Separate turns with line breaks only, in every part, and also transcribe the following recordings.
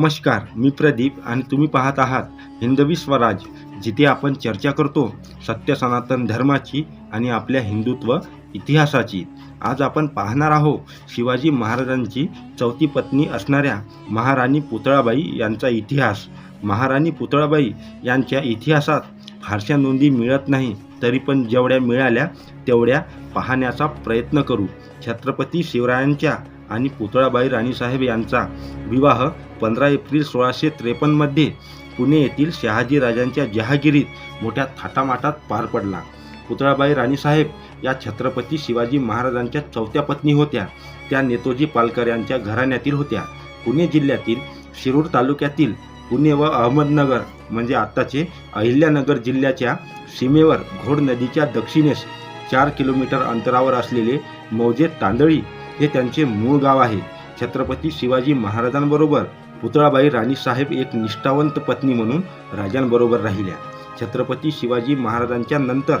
नमस्कार मी प्रदीप आणि तुम्ही पाहत आहात हिंदवी स्वराज जिथे आपण चर्चा करतो सत्य सनातन धर्माची आणि आपल्या हिंदुत्व इतिहासाची. आज आपण पाहणार आहोत शिवाजी महाराजांची चौथी पत्नी असणाऱ्या महाराणी पुतळाबाई यांचा इतिहास. महाराणी पुतळाबाई यांच्या इतिहासात फारशा नोंदी मिळत नाही तरी पण जेवढ्या मिळाल्या तेवढ्या पाहण्याचा प्रयत्न करू. छत्रपती शिवरायांच्या आणि पुतळाबाई राणीसाहेब यांचा विवाह पंधरा एप्रिल सोळाशे त्रेपन्नमध्ये पुणे येथील शहाजीराजांच्या जहागिरीत मोठ्या थाटामाटात पार पडला. पुतळाबाई राणीसाहेब या छत्रपती शिवाजी महाराजांच्या चौथ्या पत्नी होत्या. त्या नेतोजी पालकर यांच्या घराण्यातील होत्या. पुणे जिल्ह्यातील शिरूर तालुक्यातील पुणे व अहमदनगर म्हणजे आत्ताचे अहिल्यानगर जिल्ह्याच्या सीमेवर घोड नदीच्या दक्षिणेस चार किलोमीटर अंतरावर असलेले मौजे तांदळी हे त्यांचे मूळ गाव आहे. छत्रपती शिवाजी महाराजांबरोबर पुतळाबाई राणीसाहेब एक निष्ठावंत पत्नी म्हणून राजांबरोबर राहिल्या. छत्रपती शिवाजी महाराजांच्या नंतर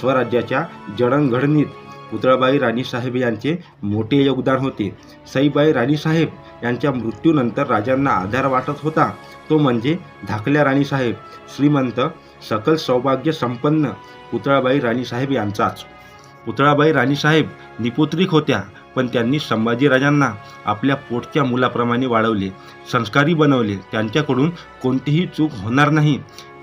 स्वराज्याच्या जडणघडणीत पुतळाबाई राणीसाहेब यांचे मोठे योगदान होते. सईबाई राणीसाहेब यांच्या मृत्यूनंतर राजांना आधार वाटत होता. तो म्हणजे धाकल्या राणीसाहेब श्रीमंत सकल सौभाग्य संपन्न पुतळाबाई राणीसाहेब यांचाच. पुतळाबाई राणीसाहेब निपुत्रिक होत्या. पण त्यांनी संभाजीराजांना आपल्या पोटच्या मुलाप्रमाणे वाढवले संस्कारी बनवले. त्यांच्याकडून कोणतीही चूक होणार नाही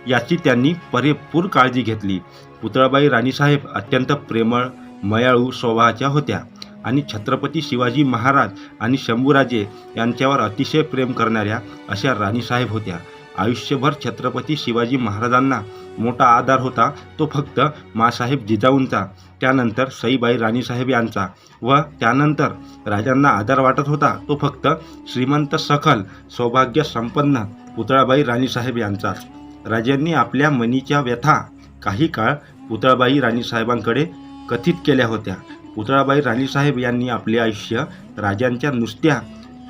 याची त्यांनी परेपूर काळजी घेतली. पुतळाबाई राणीसाहेब अत्यंत प्रेमळ मयाळू स्वभावाच्या होत्या आणि छत्रपती शिवाजी महाराज आणि शंभूराजे यांच्यावर अतिशय प्रेम करणाऱ्या अशा राणीसाहेब होत्या. आयुष्यभर छत्रपती शिवाजी महाराजांना मोठा आधार होता. तो फक्त मासाहेब जिजाऊंचा त्यानंतर सईबाई राणीसाहेब यांचा व त्यानंतर राजांना आधार वाटत होता. तो फक्त श्रीमंत सखल सौभाग्य संपन्न पुतळाबाई राणीसाहेब यांचाच राजांनी आपल्या मनीच्या व्यथा काही काळ पुतळाबाई राणीसाहेबांकडे कथित केल्या होत्या. पुतळाबाई राणीसाहेब यांनी आपले आयुष्य राजांच्या नुसत्या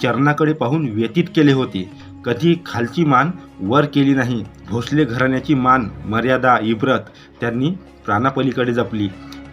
चरणाकडे पाहून व्यतीत केले होते. कधी खालची मान वर केली नाही. भोसले घराण्याची मान मर्यादा इब्रत त्यांनी प्राणापलीकडे जपली.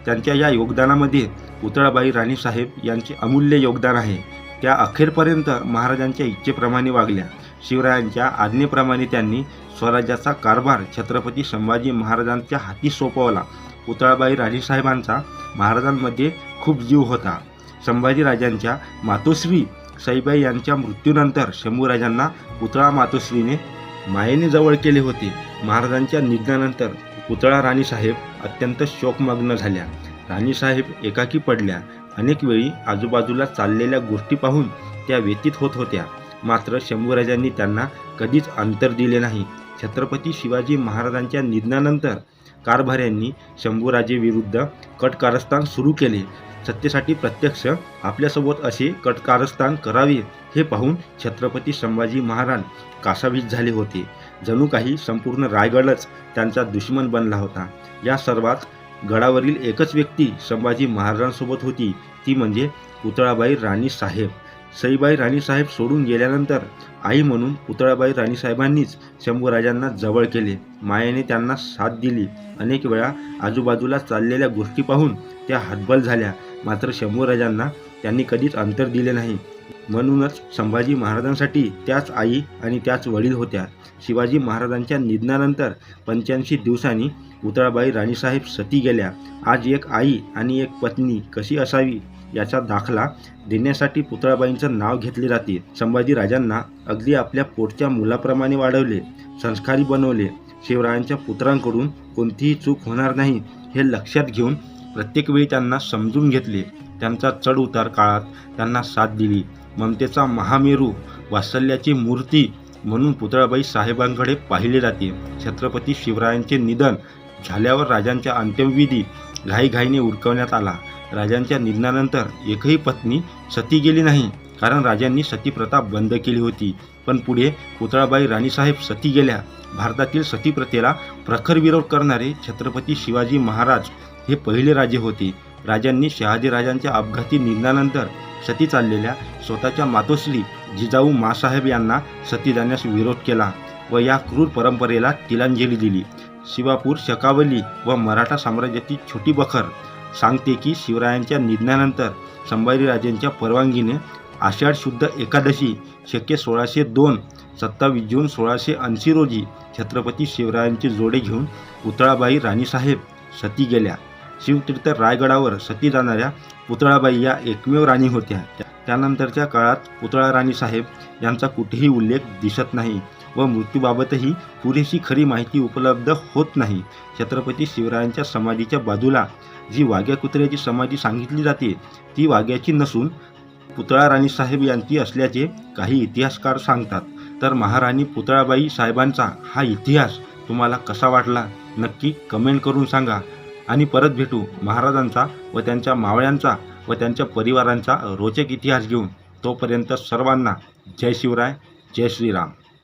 त्यांच्या या योगदानामध्ये पुतळाबाई राणीसाहेब यांचे अमूल्य योगदान आहे. त्या अखेरपर्यंत महाराजांच्या इच्छेप्रमाणे वागल्या. शिवरायांच्या आज्ञेप्रमाणे त्यांनी स्वराज्याचा कारभार छत्रपती संभाजी महाराजांच्या हाती सोपवला. पुतळाबाई राणीसाहेबांचा महाराजांमध्ये खूप जीव होता. संभाजीराजांच्या मातोश्री साईबाई यांच्या मृत्यूनंतर शंभूराजांना पुतळा मातोश्रीने मायेने जवळ केले होते. महाराजांच्या निधनानंतर पुतळा राणीसाहेब अत्यंत शोकमग्न झाल्या. राणीसाहेब एकाकी पडल्या. अनेक वेळी आजूबाजूला चाललेल्या गोष्टी पाहून त्या व्यतीत होत होत्या. मात्र शंभूराजांनी त्यांना कधीच अंतर दिले नाही. छत्रपती शिवाजी महाराजांच्या निधनानंतर कारभाऱ्यांनी शंभूराजे विरुद्ध कटकारस्थान सुरू केले. सत्तेसाठी प्रत्यक्ष आपल्यासोबत असे कटकारस्थान करावे हे पाहून छत्रपती संभाजी महाराज कासावीस झाले होते. जणू काही संपूर्ण रायगडच त्यांचा दुश्मन बनला होता. या सर्वात गडावरील एकच व्यक्ती संभाजी महाराजांसोबत होती. ती म्हणजे पुतळाबाई राणी साहेब. सईबाई राणीसाहेब सोडून गेल्यानंतर आई म्हणून पुतळाबाई राणीसाहेबांनीच शंभूराजांना जवळ केले. मायेने त्यांना साथ दिली. अनेक वेळा आजूबाजूला चाललेल्या गोष्टी पाहून त्या हातबल झाल्या. मात्र शंभूराजांना त्यांनी कधीच अंतर दिले नाही. म्हणूनच संभाजी महाराजांसाठी त्याच आई आणि त्याच वडील होत्या. शिवाजी महाराजांच्या निधनानंतर पंच्याऐंशी दिवसांनी पुतळाबाई राणीसाहेब सती गेल्या. आज एक आई आणि एक पत्नी कशी असावी? याचा दाखला देण्यासाठी पुतळाबाईंचं नाव घेतले जाते. संभाजी राजांना अगदी आपल्या पोटच्या मुलाप्रमाणे वाढवले संस्कारी बनवले. शिवरायांच्या पुत्रांकडून कोणतीही चूक होणार नाही हे लक्षात घेऊन प्रत्येक वेळी त्यांना समजून घेतले. त्यांचा चढ उतार काळात त्यांना साथ दिली. ममतेचा महामेरू वात्सल्याची मूर्ती म्हणून पुतळाबाई साहेबांकडे पाहिले जाते. छत्रपती शिवरायांचे निधन झाल्यावर राजांच्या अंत्यविधी घाईघाईने उरकवण्यात आला. राजांच्या निधनानंतर एकही पत्नी सती गेली नाही कारण राजांनी सतीप्रथा बंद केली होती. पण पुढे पुतळाबाई राणीसाहेब सती गेल्या. भारतातील सतीप्रथेला प्रखर विरोध करणारे छत्रपती शिवाजी महाराज हे पहिले राजे होते. राजांनी शहाजीराजांच्या अपघाती निधनानंतर सती चाललेल्या स्वतःच्या मातोश्री जिजाऊ मासाहेब यांना सती जाण्यास विरोध केला व या क्रूर परंपरेला तिलांजली दिली. शिवापूर शकावली व मराठा साम्राज्याची छोटी बखर सांगते की शिवरायांच्या निधनानंतर संभाजीराजेंच्या परवानगीने आषाढ शुद्ध एकादशी शक्य सोळाशे दोन सत्तावीस जून सोळाशे ऐंशी रोजी छत्रपती शिवरायांचे जोडे घेऊन पुतळाबाई राणीसाहेब सती गेल्या. शिवतीर्थ रायगडावर सती जाणाऱ्या पुतळाबाई या एकमेव राणी होत्या. त्यानंतरच्या काळात पुतळा राणीसाहेब यांचा कुठेही उल्लेख दिसत नाही. व मृत्यूबाबतही पुरेशी खरी माहिती उपलब्ध होत नाही. छत्रपती शिवरायांच्या समाधीच्या बाजूला जी वाघ्या कुत्र्याची समाधी सांगितली जाते ती वाघ्याची नसून पुतळा राणीसाहेब यांची असल्याचे काही इतिहासकार सांगतात. तर महाराणी पुतळाबाई साहेबांचा हा इतिहास तुम्हाला कसा वाटला? नक्की कमेंट करून सांगा. आणि परत भेटू महाराजांचा व त्यांच्या मावळ्यांचा व त्यांच्या परिवारांचा रोचक इतिहास घेऊन. तोपर्यंत सर्वांना जय शिवराय जय श्रीराम.